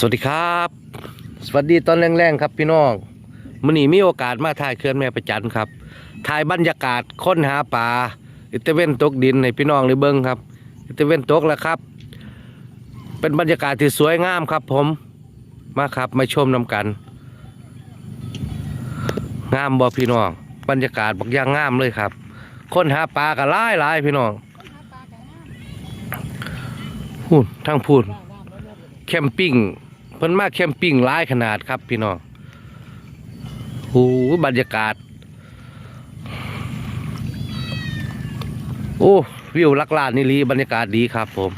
สวัสดีครับ สวัสดีตอนแรงๆครับพี่น้องมื้อนี้มีโอกาสมาถ่ายเขื่อนแม่ประจันครับถ่ายบรรยากาศค้นหาปลาอิตาเวนตกดินให้พี่น้องได้เบิ่งครับอิตาเวนตกแล้วครับ เป็นบรรยากาศที่สวยงามครับ ผมมาครับมาชมนํกัน งามบ่พี่น้อง บรรยากาศบักอย่างงามเลยครับค้นหาปลาก็หลายหลายพี่น้องพูดทั้งพูดแคมปิ้ง เพิ่นมาแคมปิ้งหลายขนาดครับพี่น้องโอ้โหบรรยากาศ โอ้วิวลักลานนี่ลีบรรยากาศดีครับผม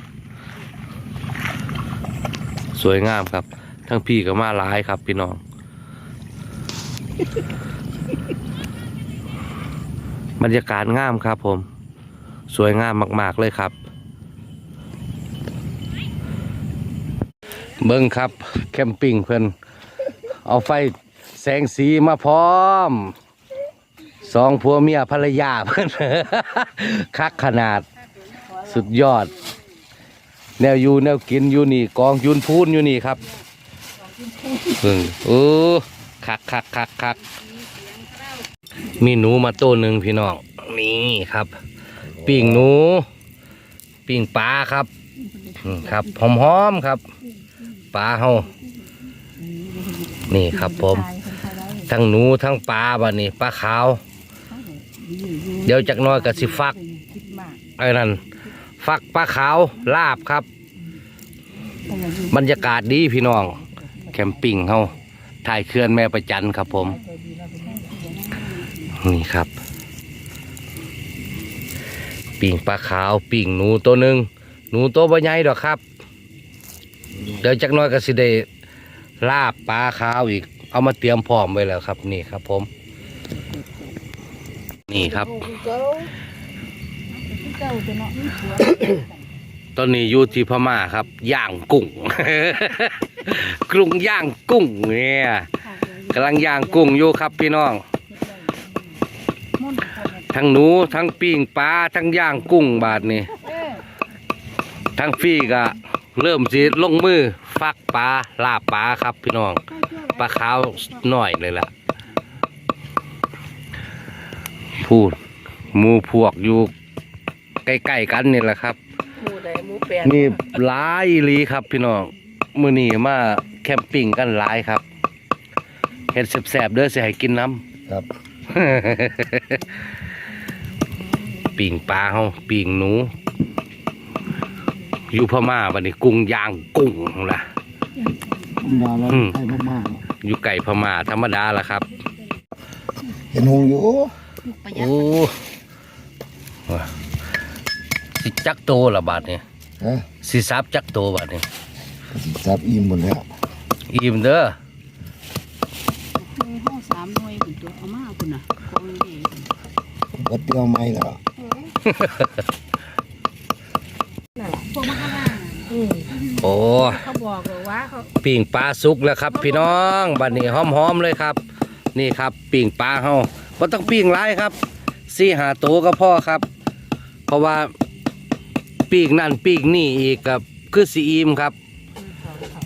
สวยงามครับ ทั้งพี่ก็มาหลายครับพี่น้องบรรยากาศงามครับผม สวยงามมาก ๆ เลยครับ เบิ้งครับ แคมปิ้งเพิ่นเอาไฟแสงสีมาพร้อมสองผัวเมียภรรยาเพิ่อนคักขนาดสุดยอด แนวอยู่แนวกินอยู่นี่ กองยุนพูนอยู่นี่ครับเพิ่งโอ้คักคักคักคักมีหนูมาตัวหนึ่งพี่น้องนี่ครับปิ้งหนู ปิ้งปลาครับครับหอมๆครับ ปลาเฮานี่ครับผม ทั้งหนูทั้งปลาบะนี่ปลาขาว เดี๋ยวจักหน้อยก็สิฟักไอ้นั่นฟักปลาขาวลาบครับ บรรยากาศดีพี่น้อง แคมปิ้งเฮาถ่ายเขื่อนแม่ประจันครับผม นี่ครับ ปิ่งปลาขาวปิ่งหนูตัวหนึ่งหนูตัวบ่ใหญ่ดอกครับ เดี๋ยวจักหน้อยก็สิได้ลาบปลาขาวอีก เอามาเตรียมพร้อมไว้แล้วครับ นี่ครับ ผม นี่ครับ ตอนนี้อยู่ที่พม่าครับ ย่างกุ้ง กรุงย่างกุ้งเนี่ยกำลังย่างกุ้งอยู่ครับพี่น้อง ทั้งหนูทั้งปิ้งปลาทั้งย่างกุ้งบาทนี่ทั้งฟี่ก็ เริ่มสิลงมือฟักปลาลาบปลาครับพี่น้องปลาขาวหน่อยเลยล่ะพูดหมูพวกอยู่ใกล้ๆกันนี่แหละครับหมูใดหมูแปดนี่หลายอีหลีครับพี่น้องมื้อนี้มาแคมปิ้งกันหลายครับเฮ็ดแซ่บๆเด้อสิให้กินน้ำครับปิ่งปลาเฮาปิ่งหนู อยู่พม่าบัดนี้กุ้งย่างกุ้งล่ะมาแล้วอืมให้มากอยู่ไก่พม่าธรรมดาล่ะครับ ๆเห็นหงอยู่โอ้ว่ะสิจักโตละบาดนี้ฮะสิซับจักโตบาดนี้จับอิ่มหมดแล้วอิ่มเด้อมีห้องสามหน่วยคุณตัวเอามาคุณน่ะของดีวัดเดียวไม่แล้ว พวกมาข้างล่างโอ้เขาบอกเลยว่าเขาปิ่งปลาสุกแล้วครับ พี่น้องบัดนี้หอมๆเลยครับ นี่ครับปิ่งปลาเฮาบ่ต้องปิ่งหลายครับสี่หาตัวก็พอครับ เพราะว่าปิ่งนั่นปิ่งนี่อีกกับคือสีอิมครับ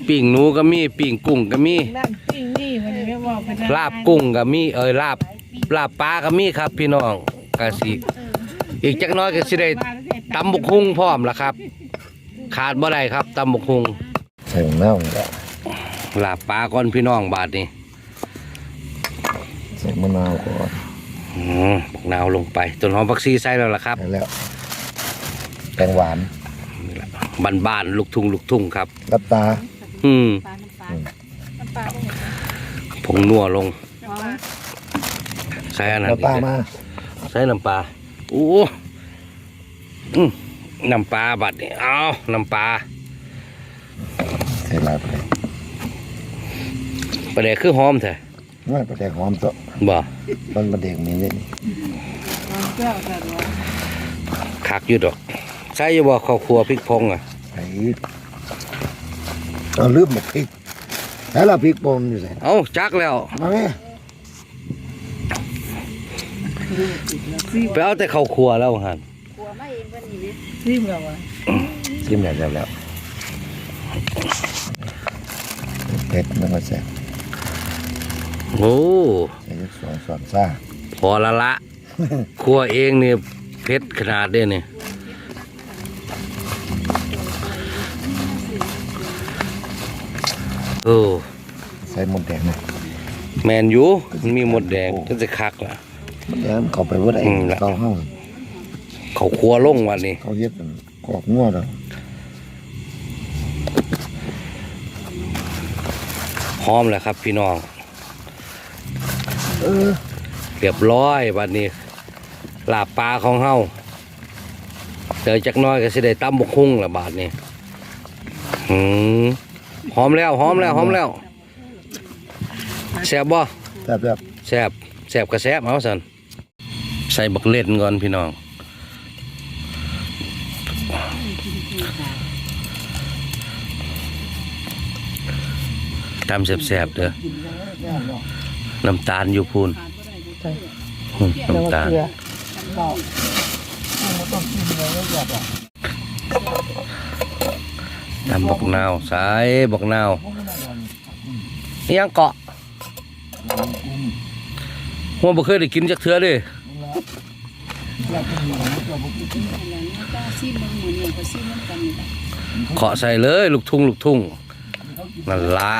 ปิ่งหนูก็มีปิ่งกุ้งก็มีนั่นปิ้งนี่มันไม่บอกเป็นลาบกุ้งก็มีเอ้ยลาบลาบปลาก็มีครับ พี่น้องก็สิอีกจักหน้อยก็สิได้ตำบุกฮุงพร้อมละครับ ขาดบ่ได้ครับตำบุกฮุงใส่มะนาวแล้วลาบปลาก่อนพี่น้องบาดนี้ใส่มะนาวก่อนอืมบักนาวลงไปต้นหอมผักชีใส่แล้วล่ะครับใส่แล้วแตงหวานนี่ล่ะบ้านๆลูกทุ่งลูกทุ่งครับ รับตาอืมปลาน้ำปลาน้ำปลาผงนัวลงน้ำปลาใส่อันนั้นรับอีตากมาใส่น้ำปลาโอ้อืม น้ำปลาบัดนี่เอาน้ำปลาใส่ลายไปประเดี๋ยวคือหอมแท้ไม่ประเด็กหอมตัวบ่มันประเด็กนี้นี่แก้วแต่ว่าคักอยู่ดอกใส่อยู่บ่ข้าวครัวพริกพงอะไอ้เอาลืมหมกพริกแล้วเราพริกป่นอยู่ใส่เอาจักแล้วมาไหมไปเอาแต่ข้าวครัวแล้วหัน กลัวไม่เองวันนี้ซิมแล้วอะชิมแล้วแล้วแล้วผ็ดมันก็แซ่บโอ้ใส่จักสองสอนซ่าพอละละครัวเองเนี่ยเผ็ดขนาดเด้เนี่ยโอ้ใส่หมดแดงนะแมนอยูมันมีหมดแดงจนจะคักล่ะมันแดงเข้าไปบ่ได้อืมละเขาเฮา เขาครัวลงวันนี้เขาเฮ็ดเป็นกอกงัวดอกพร้อมแล้วครับพี่น้องเออเรียบร้อยวันนี้ลาบปลาของเฮาเจอจักหน้อยก็สิได้ตำบกคุ้งละบาทนี้หืมหอมแล้วหอมแล้วหอมแล้วแซ่บบ่แซ่บแซ่บแซ่บก็แซ่บเอาสันใส่บักเล่นก่อนพี่น้อง ตำแซ่บๆเด้อน้ำตาลอยู่พูนอืมน้ำตาลทำบักนาวสายบักนาวนี่ยังเกาะหัวบ่เคยได้กินจักเทื่อเด้ก็ซีมันหมูเนี่ยก็ซีมันกันนี่แหละเคาะใส่เลยลูกทุ่งลูกทุ่งนั่นละ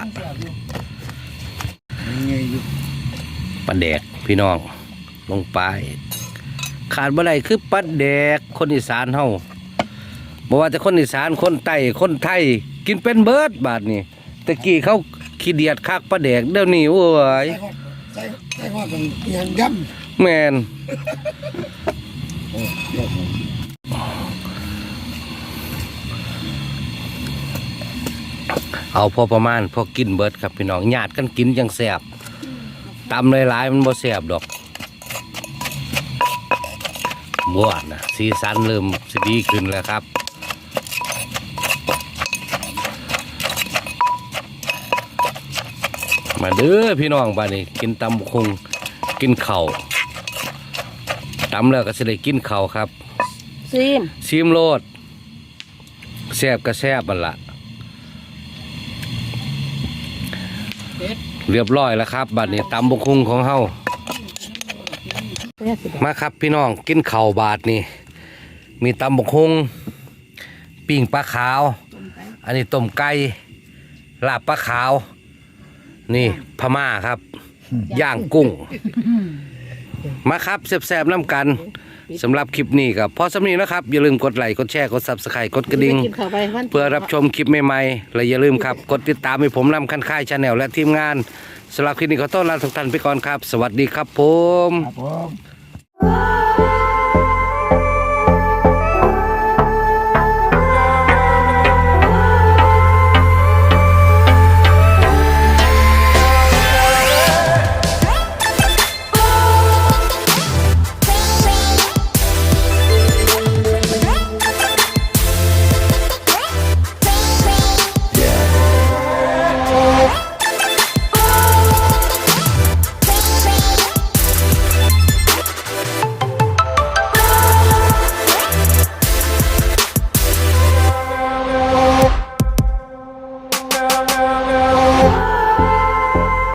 ปลาแดกพี่น้องลงไป ขาดบ่ได้คือปลาแดกคนอีสานเฮาบ่ว่าแต่คนอีสานคนใต้คนไทย กินเป็นเบิดบาดนี้ตะกี้เขาขี้เดียดคักปลาแดกเดี๋ยวนี้โอ้ยใส่ใส่ว่าเป็นยังยแมน เอาพอประมาณพอกินเบิดครับพี่น้องญาติกันกินจังแสบตำหลายๆมันบ่แสบดอกบวชนะสีสันเริ่มสดีขึ้นแล้วครับมาเด้อพี่น้องบ้านนี้กินตำบักคงกินเข่า ตำแล้วก็สิได้กินเข่าวครับ ซีมชิมโลดแซบก็แซบบันละเผ็ดเรียบร้อยแล้วครับบัดนี้ตำบกคุงของเฮามาครับพี่น้องกินข้าวบาทนี่มีตำบกคุงปิ้งปลาขาว อันนี้ต้มไก่ลาบปลาขาว นี่พม่าครับ ย่างกุ้ง มาครับแซ่บๆน้ำกันสำหรับคลิปนี้กับพอสำนีนะครับ อย่าลืมกดไลค์กดแชร์กดซับสไครต์กดกระดิ่งกินข้าวไปวันเพื่อรับชมคลิปใหม่ๆ และอย่าลืมครับ กดติดตามให้ผมนำคันค่ายชาแนลและทีมงานสำหรับคลิปนี้ขอต้อนรับทุกท่านไปก่อนครับ สวัสดีครับผมำครับผมว้า